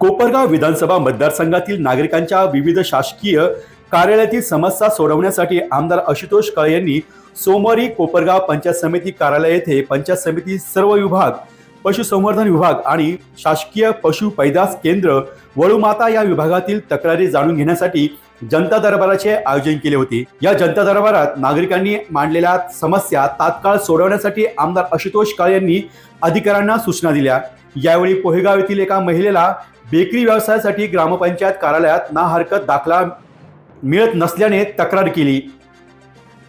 कोपरगाव विधानसभा मतदारसंघातील नागरिकांच्या विविध शासकीय कार्यालयातील समस्या सोडवण्यासाठी आमदार आशुतोष काळे यांनी सोमवारी कोपरगाव पंचायत समिती कार्यालय येथे पंचायत समिती सर्व विभाग पशुसंवर्धन विभाग आणि शासकीय पशु पैदास केंद्र वळूमाता या विभागातील तक्रारी जाणून घेण्यासाठी जनता दरबाराचे आयोजन केले होते. या जनता दरबारात नागरिकांनी मांडलेल्या समस्या तात्काळ सोडवण्यासाठी आमदार आशुतोष काळे यांनी अधिकाऱ्यांना सूचना दिल्या. यावेळी पोहेगाव येथील एका महिलेला बेकरी व्यवसायासाठी ग्रामपंचायत कार्यालयात ना हरकत दाखला मिळत नसल्याने तक्रार केली.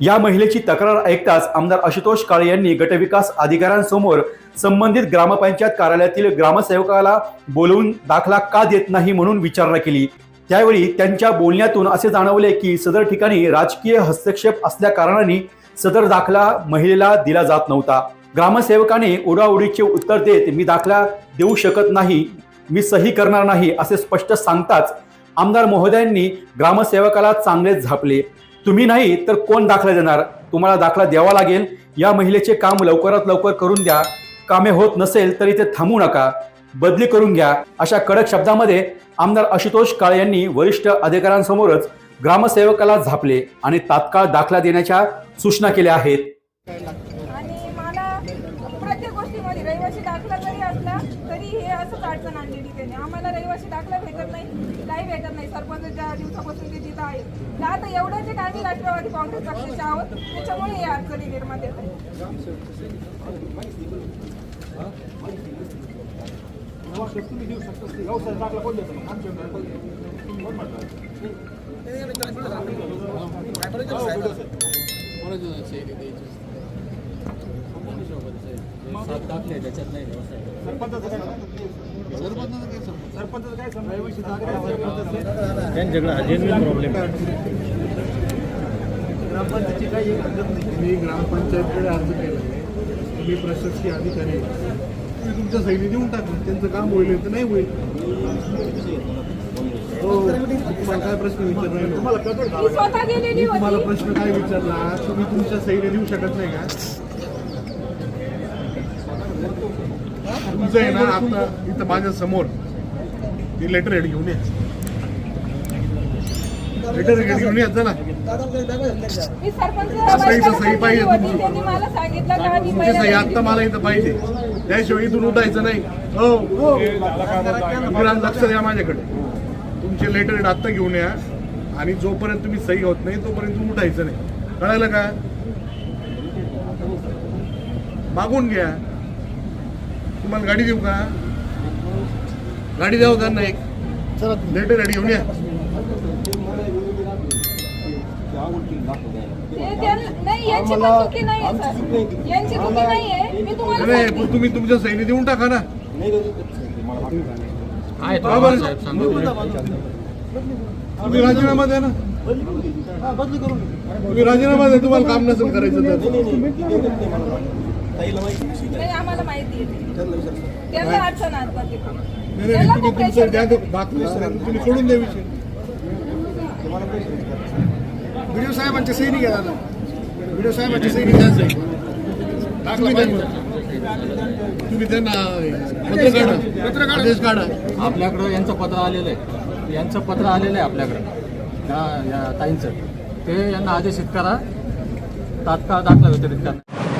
या महिलेची तक्रार ऐकताच आमदार आशुतोष काळे यांनी गटविकास अधिकाऱ्यांसमोर संबंधित ग्रामपंचायत कार्यालयातील ग्रामसेवकाला बोलवून दाखला का देत नाही म्हणून विचारणा केली. त्यावेळी त्यांच्या बोलण्यातून असे जाणवले की सदर ठिकाणी राजकीय हस्तक्षेप असल्या कारणाने सदर दाखला महिलेला दिला जात नव्हता. ग्रामसेवकाने उडाउडीचे उत्तर देत मी दाखला देऊ शकत नाही मी सही करणार नाही असे स्पष्ट सांगताच आमदार महोदयांनी ग्रामसेवकाला चांगलेच झापले. तुम्ही नाही तर कोण दाखला देणार? तुम्हाला दाखला द्यावा लागेल. या महिलेचे काम लवकरात लवकर करून द्या. कामे होत नसेल तरी ते थांबू नका. बदली करून घ्या. अशा कडक शब्दामध्ये आमदार आशुतोष काळे यांनी वरिष्ठ अधिकाऱ्यांसमोरच ग्रामसेवकाला झापले आणि तात्काळ दाखला देण्याच्या सूचना केल्या आहेत. रहिवासी दाखला जरी असला तरी हे असंच अडचण आणलेली त्याने. आम्हाला रहिवासी दाखला भेटत नाही काही भेटत नाही. सरपंच ज्या दिवसापासून ते तिथं आहे तर आता एवढं जे आम्ही राष्ट्रवादी काँग्रेस पक्षाचे आहोत. त्याच्यामुळे हे अडचणी निर्माण येत आहे त्यांच्याकडे हा जेन्युइन प्रॉब्लेम ग्रामपंचायतीची काही हरकत नाही. मी ग्रामपंचायतकडे अर्ज केला आहे तुम्ही प्रशासकीय अधिकारी आहे. तुम्ही तुमच्या सैनी देऊन टाका त्यांचं काम होईल तर नाही होईल. हो. तुम्हाला काय प्रश्न विचारला मी तुम्हाला प्रश्न काय विचारला? तुम्ही तुमच्या सैन्य देऊ शकत नाही का? तुमचं आहे ना आता इथं माझ्यासमोर ती लेटर हेड घेऊन ये. लेटर हेड घेऊन या ना. मी सरपंच सही पाहिजे होती तुमची. त्यांनी मला सांगितलं का आधी तुमची सही पहिल्या आत्ता मला इथं पाहिजे. त्याशिवाय इथून उठायचं नाही. हो. हो लक्ष द्या माझ्याकडे. तुमचे लेटर आत्ता घेऊन या. आणि जोपर्यंत तुम्ही सही होत नाही तोपर्यंत उठायचं नाही. कळायला का? मागून घ्या. तुम्हाला गाडी देऊ का गाडी द्यावं का नाही लेटर रेडी घेऊन या नाही पण चुकी नाही आहे सर यांची चुकी नाही आहे मी तुम्हाला नाही सांगते. पण तुम्ही तुमच्या सहीने देऊन टाका ना हा, तुम्ही राजीनामा द्या ना तुम्ही राजीनामा द्या तुम्हाला काम नसेल करायचं तर आम्हाला माहिती त्यांना अडचण तुम्ही सोडून द्या विषय. व्हिडिओ साहेबांच्या सही घ्या दादा व्हिडिओ साहेबांच्या सही घ्या तुम्ही त्यांना पत्र काढा पत्र काढा. आदेश काढा. आपल्याकडं यांचं पत्र आलेलं आहे. यांचं पत्र आलेलं आहे आपल्याकडं. या या ताईंचं. ते यांना आदेशित करा. तात्काळ दाखला वितरित करा